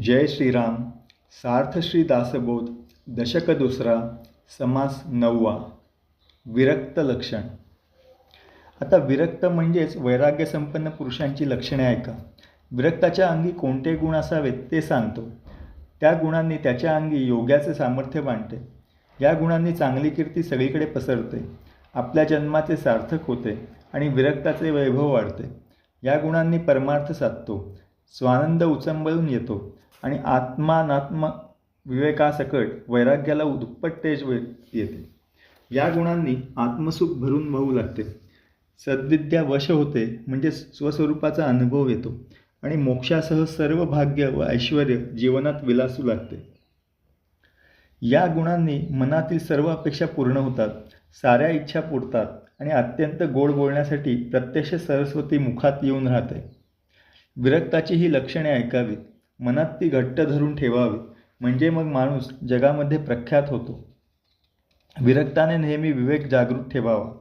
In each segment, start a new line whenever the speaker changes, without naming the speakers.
जय श्रीराम सार्थ श्री दासबोध दशक दुसरा समास नववा विरक्त लक्षण. आता विरक्त म्हणजेच वैराग्यसंपन्न पुरुषांची लक्षणे ऐका. विरक्ताच्या अंगी कोणते गुण असावेत ते सांगतो. त्या गुणांनी त्याच्या अंगी योग्याचे सामर्थ्य मांडते या गुणांनी चांगली कीर्ती सगळीकडे पसरते. आपल्या जन्माचे सार्थक होते आणि विरक्ताचे वैभव वाढते. या गुणांनी परमार्थ साधतो. स्वानंद उचंबळून येतो. आणि आत्मानात्मा विवेकासकट वैराग्याला दुप्पट तेज वे- येते. या गुणांनी आत्मसुख भरून वाहू लागते. सद्विद्या वश होते म्हणजे स्वस्वरूपाचा अनुभव येतो आणि मोक्षासह सर्व भाग्य व ऐश्वर जीवनात विलासू लागते. या गुणांनी मनातील सर्व अपेक्षा पूर्ण होतात साऱ्या इच्छा पुरतात आणि अत्यंत गोड बोलण्यासाठी प्रत्यक्ष सरस्वती मुखात येऊन राहते. विरक्ताची ही लक्षणे ऐकावीत. मनात ती घट्ट धरून ठेवावी. म्हणजे मग माणूस जगामध्ये प्रख्यात होतो. विरक्ताने नेहमी विवेक जागृत ठेवावा.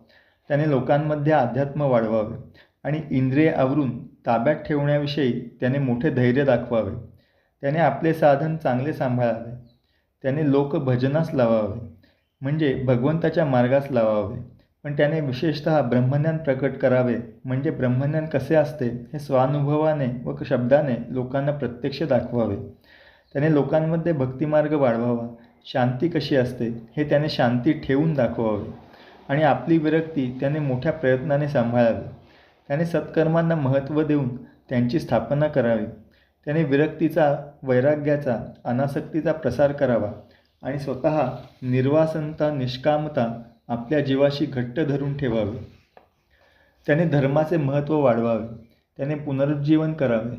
त्याने लोकांमध्ये अध्यात्म वाढवावे. आणि इंद्रिय आवरून ताब्यात ठेवण्याविषयी त्याने मोठे धैर्य दाखवावे. त्याने आपले साधन चांगले सांभाळावे. त्याने लोक भजनास लावावे. म्हणजे भगवंताच्या मार्गास लावावे. पण त्याने विशेषतः ब्रह्मज्ञान प्रकट करावे म्हणजे ब्रह्मज्ञान कसे असते हे स्वानुभवाने व शब्दाने लोकांना प्रत्यक्ष दाखवावे. त्याने लोकांमध्ये भक्तिमार्ग वाढवावा शांती कशी असते हे त्याने शांती ठेवून दाखवावे आणि आपली विरक्ती त्याने मोठ्या प्रयत्नाने सांभाळावी. त्याने सत्कर्मांना महत्त्व देऊन त्यांची स्थापना करावी. त्याने विरक्तीचा वैराग्याचा अनासक्तीचा प्रसार करावा आणि स्वतः निर्वासनता निष्कामता आपल्या जीवाशी घट्ट धरून ठेवावे. त्याने धर्माचे महत्त्व वाढवावे. त्याने पुनरुज्जीवन करावे.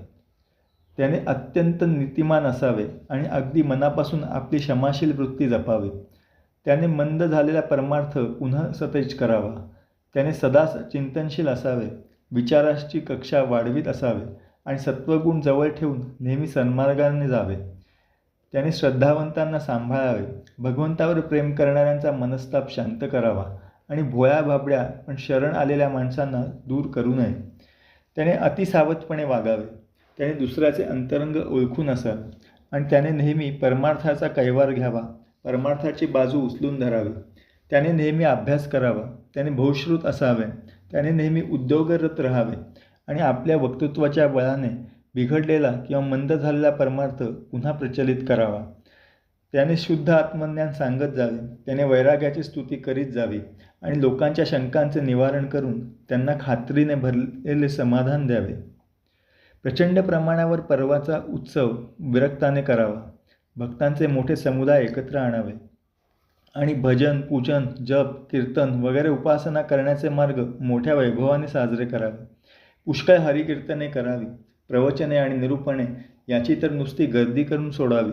त्याने अत्यंत नीतिमान असावे आणि अगदी मनापासून आपली क्षमाशील वृत्ती जपावी. त्याने मंद झालेला परमार्थ पुन्हा सतेज करावा. त्याने सदा चिंतनशील असावे. विचाराची कक्षा वाढवीत असावे आणि सत्वगुण जवळ ठेवून नेहमी सन्मार्गाने जावे. त्याने श्रद्धावंतांना सांभाळावे भगवंतावर प्रेम करणाऱ्यांचा मनस्ताप शांत करावा आणि भोळ्या भाबड्या पण शरण आलेल्या माणसांना दूर करू नये. त्याने अतिसावधपणे वागावे त्याने दुसऱ्याचे अंतरंग ओळखून असावे आणि त्याने नेहमी परमार्थाचा कैवार घ्यावा परमार्थाची बाजू उचलून धरावी. त्याने नेहमी अभ्यास करावा त्याने बहुश्रुत असावे त्याने नेहमी उद्योगरत राहावे आणि आपल्या वक्तृत्वाच्या बळाने बिघडलेला किंवा मंद झालेला परमार्थ पुन्हा प्रचलित करावा. त्याने शुद्ध आत्मज्ञान सांगत जावे त्याने वैराग्याची स्तुती करीत जावी आणि लोकांच्या शंकांचे निवारण करून त्यांना खात्रीने भरलेले समाधान द्यावे. प्रचंड प्रमाणावर पर्वाचा उत्सव विरक्ताने करावा भक्तांचे मोठे समुदाय एकत्र आणावे आणि भजन पूजन जप कीर्तन वगैरे उपासना करण्याचे मार्ग मोठ्या वैभवाने साजरे करावे. पुष्कळ हरिकीर्तने करावी. प्रवचने आणि निरूपणे याची तर नुसती गर्दी करून सोडावी.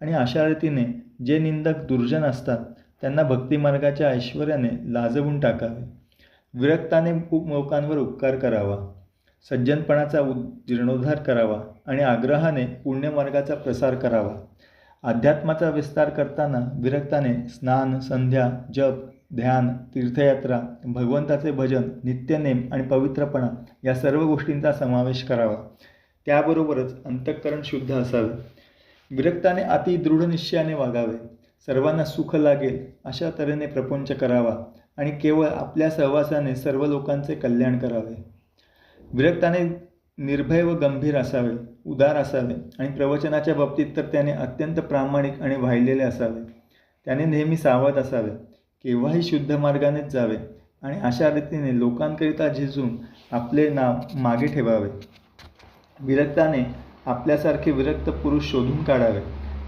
आणि अशा रीतीने जे निंदक दुर्जन असतात त्यांना भक्तिमार्गाच्या ऐश्वर्याने लाजवून टाकावे. विरक्ताने खूप लोकांवर उपकार करावा. सज्जनपणाचा उ जीर्णोद्धार करावा आणि आग्रहाने पुण्यमार्गाचा प्रसार करावा. अध्यात्माचा विस्तार करताना विरक्ताने स्नान संध्या जप ध्यान तीर्थयात्रा भगवंताचे भजन नित्यनेम आणि पवित्रपणा या सर्व गोष्टींचा समावेश करावा. त्याबरोबरच अंतःकरण शुद्ध असावे. विरक्ताने अति दृढ निश्चयाने वागावे. सर्वांना सुख लागेल अशा तऱ्हेने प्रपंच करावा आणि केवळ आपल्या सहवासाने सर्व लोकांचे कल्याण करावे. विरक्ताने निर्भय व गंभीर असावे उदार असावे आणि प्रवचनाच्या बाबतीत तर त्याने अत्यंत प्रामाणिक आणि वाहिलेले असावे. त्याने नेहमी सावध असावे केव्हाही शुद्ध मार्गानेच जावे आणि अशा रीतीने लोकांकरिता झिजून आपले नाव मागे ठेवावे. विरक्ताने आपल्यासारखे विरक्त पुरुष शोधून काढावे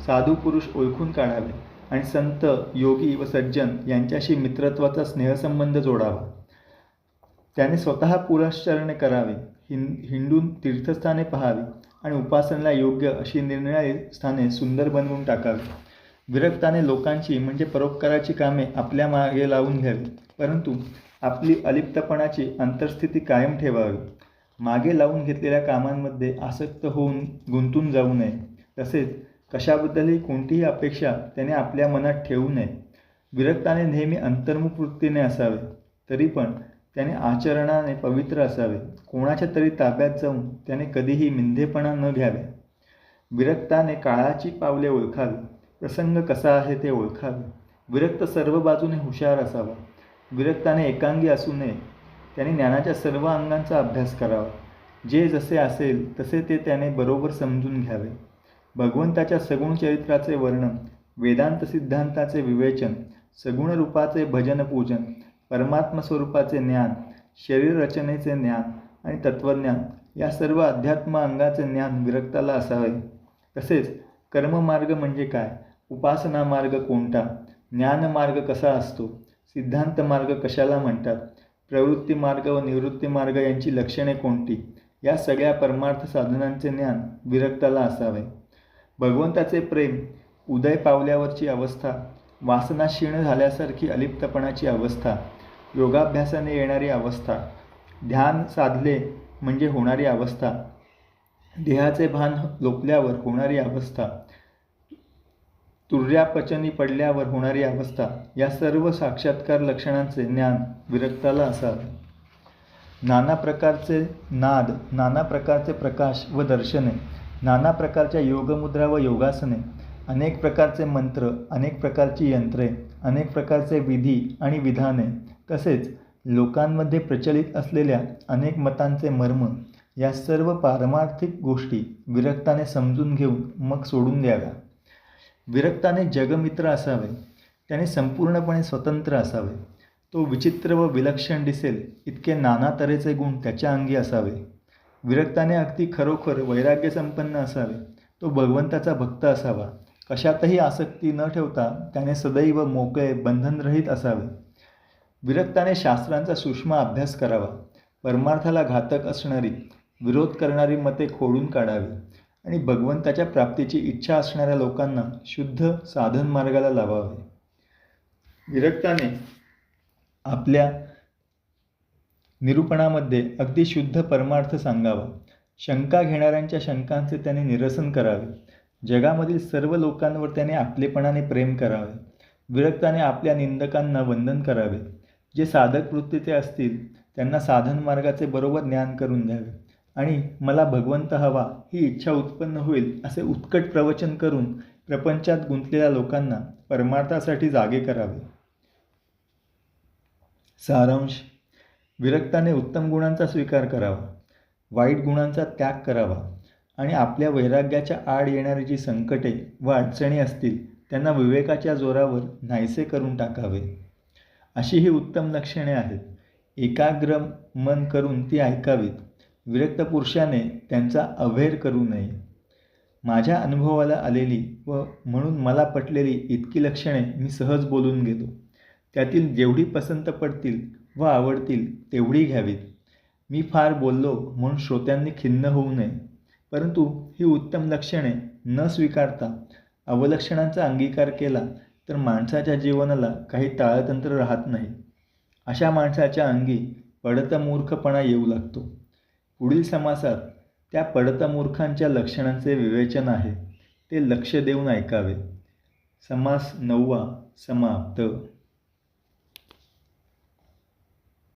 साधू पुरुष ओळखून काढावे आणि संत योगी व सज्जन यांच्याशी मित्रत्वाचा स्नेहसंबंध जोडावा. त्याने स्वतः पुरश्चरणे करावे हिं हिंडून तीर्थस्थाने पहावी आणि उपासनेला योग्य अशी निर्णय स्थाने सुंदर बनवून टाकावी. विरक्ताने लोकांची म्हणजे परोपकाराची कामे आपल्या मागे लावून घ्यावी परंतु आपली अलिप्तपणाची अंतर्स्थिती कायम ठेवावी. मागे लावून घेतलेल्या कामांमध्ये आसक्त होऊन गुंतून जाऊ नये. तसेच कशाबद्दलही कोणतीही अपेक्षा त्याने आपल्या मनात ठेवू नये. विरक्ताने नेहमी अंतर्मुख वृत्तीने असावे तरी पण त्याने आचरणाने पवित्र असावे. कोणाच्या तरी ताब्यात जाऊन त्याने कधीही मिंधेपणा न घ्यावे. विरक्ताने काळाची पावले ओळखावी. प्रसंग कसा आहे ते ओळखावे. विरक्त सर्व बाजूने हुशार असावा. विरक्ताने एकांगी असू नये. त्याने ज्ञानाच्या सर्व अंगांचा अभ्यास करावा. जे जसे असेल तसे ते त्याने बरोबर समजून घ्यावे. भगवंताच्या सगुण चरित्राचे वर्णन वेदांत सिद्धांताचे विवेचन सगुण रूपाचे भजन पूजन स्वरूपाचे ज्ञान शरीर रचनेचे ज्ञान आणि तत्त्वज्ञान या सर्व अध्यात्म अंगाचे ज्ञान विरक्ताला असावे. तसेच कर्ममार्ग म्हणजे काय? उपासना मार्ग कोणता? ज्ञानमार्ग कसा असतो? सिद्धांत मार्ग कशाला म्हणतात? प्रवृत्ती मार्ग व निवृत्ती मार्ग यांची लक्षणे कोणती? या सगळ्या परमार्थ साधनांचे ज्ञान विरक्ताला असावे. भगवंताचे प्रेम उदय पावल्यावरची अवस्था वासना क्षीण झाल्यासारखी अलिप्तपणाची अवस्था योगाभ्यासाने येणारी अवस्था ध्यान साधले म्हणजे होणारी अवस्था देहाचे भान लोपल्यावर होणारी अवस्था तुर्यापचनी पडल्यावर होणारी अवस्था या सर्व साक्षात्कार लक्षणांचे ज्ञान विरक्ताला असावे. नाना प्रकारचे नाद नाना प्रकारचे प्रकाश व दर्शने नाना प्रकारच्या योगमुद्रा व योगासने अनेक प्रकारचे मंत्र अनेक प्रकारची यंत्रे अनेक प्रकारचे विधी आणि विधाने तसेच लोकांमध्ये प्रचलित असलेल्या अनेक मतांचे मर्म या सर्व पारमार्थिक गोष्टी विरक्ताने समजून घेऊन मग सोडून द्याव्या. विरक्ताने जगमित्र असावे त्याने संपूर्णपणे स्वतंत्र असावे. तो विचित्र व विलक्षण दिसेल इतके नाना तऱ्हेचे गुण त्याच्या अंगी असावे. विरक्ताने अगदी खरोखर वैराग्य संपन्न असावे. तो भगवंताचा भक्त असावा. कशातही आसक्ती न ठेवता त्याने सदैव मोकळे बंधनरहित असावे. विरक्ताने शास्त्रांचा सूक्ष्म अभ्यास करावा. परमार्थाला घातक असणारी विरोध करणारी मते खोडून काढावी. आणि भगवंताच्या प्राप्तीची इच्छा असणाऱ्या लोकांना शुद्ध साधन मार्गाला लावावे. विरक्ताने आपल्या निरूपणामध्ये अगदी शुद्ध परमार्थ सांगावा. शंका घेणाऱ्यांच्या शंकांचे त्याने निरसन करावे. जगामधील सर्व लोकांवर त्याने आपलेपणाने प्रेम करावे. विरक्ताने आपल्या निंदकांना वंदन करावे. जे साधक वृत्तीचे असतील त्यांना साधन मार्गाचे बरोबर ज्ञान करून द्यावे आणि मला भगवंत हवा ही इच्छा उत्पन्न होईल असे उत्कट प्रवचन करून प्रपंचात गुंतलेल्या लोकांना परमार्थासाठी जागे करावे. सारांश. विरक्ताने उत्तम गुणांचा स्वीकार करावा. वाईट गुणांचा त्याग करावा. आणि आपल्या वैराग्याच्या आड येणारी जी संकटे व अडचणी असतील त्यांना विवेकाच्या जोरावर नाहीसे करून टाकावे. अशी ही उत्तम लक्षणे आहेत. एकाग्र मन करून ती ऐकावीत. विरक्त पुरुषाने त्यांचा अवैर करू नये. माझ्या अनुभवाला आलेली व म्हणून मला पटलेली इतकी लक्षणे मी सहज बोलून घेतो. त्यातील जेवढी पसंत पडतील व आवडतील तेवढी घ्यावीत. मी फार बोललो म्हणून श्रोत्यांनी खिन्न होऊ नये. परंतु ही उत्तम लक्षणे न स्वीकारता अवलक्षणांचा अंगीकार केला तर माणसाच्या जीवनाला काही ताळतंत्र राहत नाही. अशा माणसाच्या अंगी पडत मूर्खपणा येऊ लागतो. पुढील समासात त्या पडतमूर्खांच्या लक्षणांचे विवेचन आहे. ते लक्ष देऊन ऐकावे. समास नववा समाप्त.